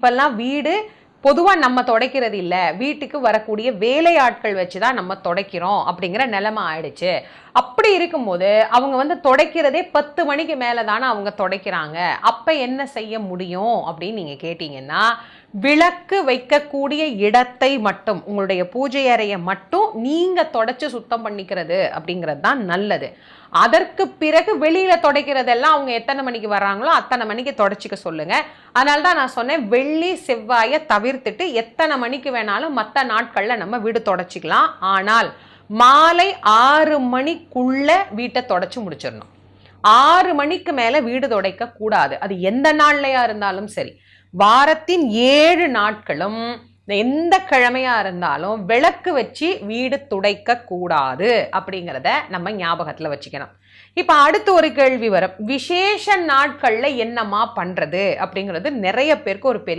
இப்பெல்லாம் வீடு பொதுவாக நம்ம துடைக்கிறது இல்லை. வீட்டுக்கு வரக்கூடிய வேலையாட்கள் வச்சு தான் நம்ம துடைக்கிறோம் அப்படிங்கிற நிலைமை ஆயிடுச்சு. அப்படி இருக்கும்போது அவங்க வந்து துடைக்கிறதே பத்து மணிக்கு மேலே தானே அவங்க துடைக்கிறாங்க. அப்போ என்ன செய்ய முடியும் அப்படின்னு நீங்கள் கேட்டிங்கன்னா விளக்கு வைக்கக்கூடிய இடத்தை மட்டும் உங்களுடைய பூஜை அறையை மட்டும் நீங்கள் தொடச்சி சுத்தம் பண்ணிக்கிறது அப்படிங்கிறது தான் நல்லது. அதற்கு பிறகு வெளியில் துடைக்கிறதெல்லாம் அவங்க எத்தனை மணிக்கு வர்றாங்களோ அத்தனை மணிக்கு தொடச்சிக்க சொல்லுங்க. அதனால தான் நான் சொன்னேன் வெள்ளி செவ்வாயை தவிர்த்துட்டு எத்தனை மணிக்கு வேணாலும் மற்ற நாட்களில் நம்ம வீடு தொடச்சிக்கலாம். ஆனால் மாலை ஆறு மணிக்குள்ளே வீட்டை தொடச்சி முடிச்சிடணும். ஆறு மணிக்கு மேலே வீடு துடைக்க கூடாது அது எந்த நாள்லையா இருந்தாலும் சரி. வாரத்தின் ஏழு நாட்களும் எந்த கிழமையா இருந்தாலும் விளக்கு வச்சு வீடு துடைக்க கூடாது அப்படிங்கிறத நம்ம ஞாபகத்துல வச்சுக்கணும். இப்ப அடுத்து ஒரு கேள்வி வரும். விசேஷ நாட்கள்ல என்னமா பண்றது அப்படிங்கிறது நிறைய பேருக்கு ஒரு பெரிய